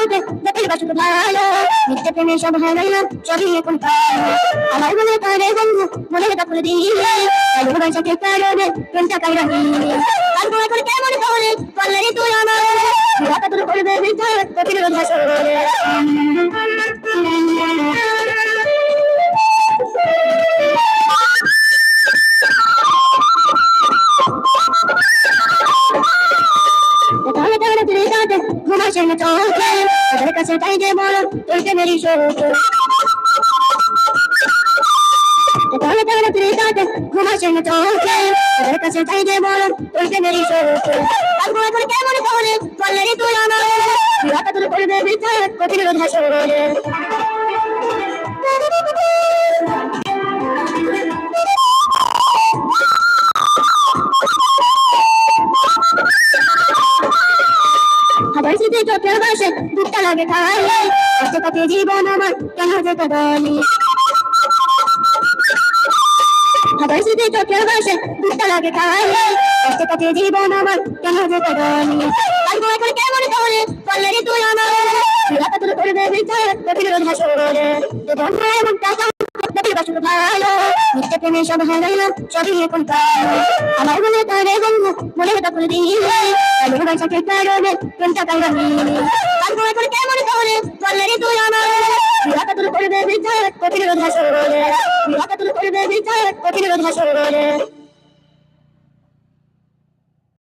বলবে দেখে বাসু ভালো। নিত্য প্রেমে সব হারাই না সবই এখন পালো আমার মনে পারে বন্ধু, মনে কথা খুলে দিলে কেমন তাহলে তাহলে তুই রাতে ঘুমাসে না চোখে ওদের কাছে তাই যে বলো তুই যে মেরি শোক তাহলে তাহলে তুই রাতে ঘুমাসে না চোখে ওদের কাছে তাই যে বলো তুই যে মেরি শোক তারপর এখন কেমন করে বললে তুই আমার রাতে তোর করবে বিদ্যা কঠিন রোধা সরে স্মৃতি চোখের বাসে দুঃখটা লাগে খাই কষ্ট কাটে জীবন আমার কেন যেতে বলি? হাজার স্মৃতি চোখের বাসে দুঃখটা লাগে খাই কষ্ট কাটে জীবন আমার কেন যেতে বলি? তারপর এখন কেমন করে বললে তুই আমার রাতে তুলে করবে বিচার কঠিন রোধ হাসরে জীবন এমন টাকা দেখলে ভালো মিথ্যে প্রেমে সব হারাইলাম, সবই এখন তার আমার মনে তারে মনে কথা করে দিয়ে ভালোবাসাকে কারণে প্রেমটা কাইরা নিয়ে তারপর এখন কেমন করে বললে রে তুই আমার রাতে তুলে করবে বিচার কঠিন রোধ হাসরে তুলে বিচার কঠিন রোধ হাসরে